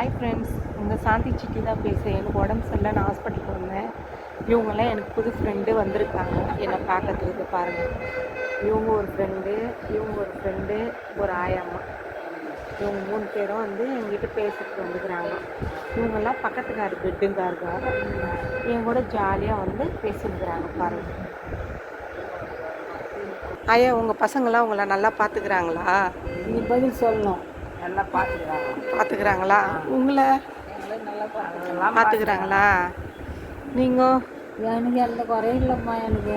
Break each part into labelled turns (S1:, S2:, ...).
S1: Hi friends உங்கள் சாந்தி city தான் பேசுகிறேன் எனக்கு உடம்பு சரியில்லை நான் ஹாஸ்பிட்டலுக்கு வந்தேன். இவங்கெல்லாம் எனக்கு புது ஃப்ரெண்டு வந்திருக்காங்க. என்னை பார்க்கறதுக்கு பாருங்கள் இவங்க ஒரு ஃப்ரெண்டு இவங்க ஒரு ஃப்ரெண்டு ஒரு ஆயாம்மா இவங்க மூணு பேரும் வந்து எங்கிட்ட பேசுறதுக்கு வந்துக்கிறாங்க. இவங்கெல்லாம் பக்கத்துக்கார பெட்டுங்காருங்க என் கூட ஜாலியாக வந்து பேசியிருக்கிறாங்க பாருங்கள் ஐயா உங்கள் பசங்களாம் உங்களை நல்லா பார்த்துக்கிறாங்களா?
S2: நீ பதில் சொல்லணும். நல்லா பார்த்துக்கிறாங்க.
S1: பார்த்துக்கிறாங்களா? உங்களை பார்த்துக்கிறாங்களா? நீங்கள்
S2: எனக்கு எந்த குறையும் இல்லைம்மா எனக்கு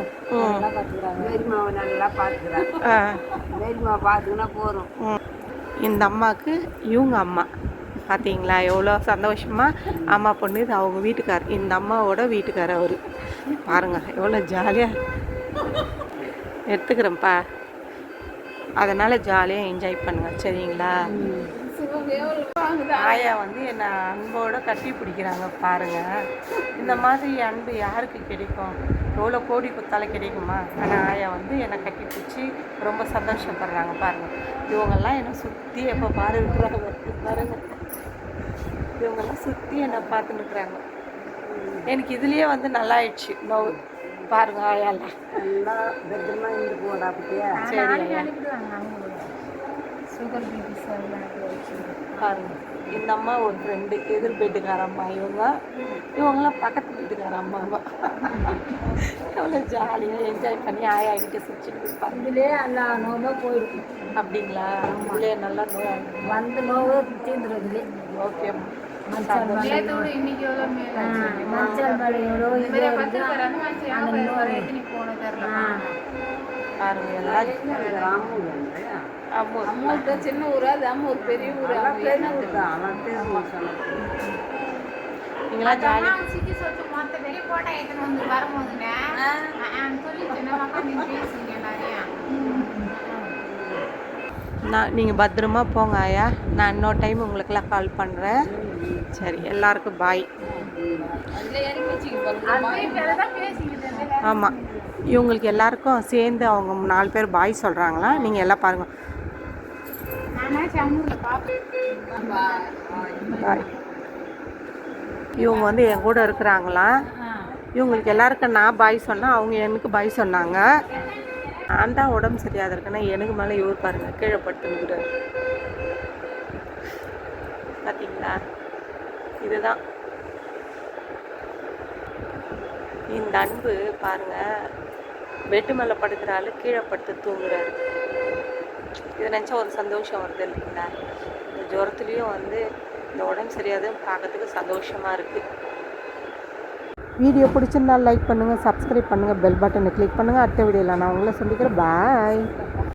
S2: நல்லா பார்த்துக்கிறாங்க. மேரிமாவை நல்லா பார்த்துக்கிறாங்க
S1: ஆ.
S2: மேரிமாவை பார்த்துக்கினா போதும்.
S1: ம். இந்த அம்மாவுக்கு இவங்க அம்மா. பார்த்தீங்களா? எவ்வளோ சந்தோஷமா? அம்மா பொண்ணு இது அவங்க வீட்டுக்கார். இந்த அம்மாவோட வீட்டுக்கார் அவர். பாருங்க எவ்வளோ ஜாலியாக எடுத்துக்கிறேன்ப்பா. அதனால் ஜாலியாக என்ஜாய் பண்ணுங்கள் சரிங்களா? ஆயா வந்து என்னை அன்போடு கட்டி பிடிக்கிறாங்க பாருங்க. இந்த மாதிரி அன்பு யாருக்கு கிடைக்கும்? எவ்வளோ கோடி குத்தாலும் கிடைக்குமா? ஆனால் ஆயா வந்து என்னை கட்டி பிடிச்சி ரொம்ப சந்தோஷப்படுறாங்க பாருங்கள் இவங்கெல்லாம் என்னை சுற்றி எப்போ பாரு இருக்கிறாங்க பாருங்க. இவங்கெல்லாம் சுற்றி என்னை பார்த்துன்னு இருக்கிறாங்க எனக்கு இதுலேயே வந்து நல்லா ஆயிடுச்சு நோவு பாருங்க ஆயாலாம்
S2: நல்லா பத்திரமா இருந்து போடா அப்படியே
S1: சரி ஐயா.
S2: சுகர் பிபி
S1: பாருங்க இந்த அம்மா ஒரு ஃப்ரெண்டு எதிர் பெட்டுக்கார அம்மா இவங்க இவங்களாம் பக்கத்து வீட்டுக்கார அம்மாவா? எவ்வளோ ஜாலியாக என்ஜாய் பண்ணி ஆயா கிட்ட சிரிச்சுட்டு இருப்பாங்க.
S2: இதுலேயே எல்லா நோவும் போயிருக்கும்
S1: அப்படிங்களா? இல்லையே நல்லா நோ
S2: வந்த நோவு தீந்துருதுலே
S1: ஓகே எல்லாம் ஆமா
S3: அம்மா சின்ன ஊரா அது அம்மா ஒரு பெரிய ஊரா
S1: ஜாலி
S3: சொல்லிட்டு மொத்த வெளிய போட்டா எடுத்துன்னு வந்து வரும்போதுண்ணே சொல்லி சின்ன மக்கள் நீங்க பேசுங்க நிறையா
S1: நான் நீங்கள் பத்திரமா போங்க ஐயா. நான் இன்னொரு டைம் உங்களுக்கெல்லாம் கால் பண்ணுறேன் சரி எல்லாருக்கும் பாய் ஆமாம் இவங்களுக்கு எல்லாருக்கும் சேர்ந்து அவங்க நாலு பேர் பாய் சொல்கிறாங்களா நீங்கள் எல்லாம் பாருங்கள் பாய் இவங்க வந்து என் கூட இருக்கிறாங்களா? இவங்களுக்கு எல்லாருக்கும் நான் பாய் சொன்னால் அவங்க எனக்கு பாய் சொன்னாங்க. நான் தான் உடம்பு சரியாக இருக்குன்னா எனக்கு மேலே இவர் பாருங்க கீழே பட்டுங்கிறார் பார்த்தீங்களா இதுதான். இந்த அன்பு பாருங்க பெட்டு மேலே படுக்கிற ஆளு கீழே படுத்து தூங்குறாரு. இதை நினச்சா ஒரு சந்தோஷம் வருது இல்லைங்களா? இந்த ஜுரத்துலேயும் வந்து இந்த உடம்பு சரியாதுன்னு பார்க்கறதுக்கு சந்தோஷமாக இருக்குது வீடியோ பிடிச்சிருந்தா லைக் பண்ணுங்கள் சப்ஸ்கிரைப் பண்ணுங்கள் பெல் பட்டனை கிளிக் பண்ணுங்கள் அடுத்த வீடியோவில் நான் உங்களை சந்திக்கிறேன். பாய்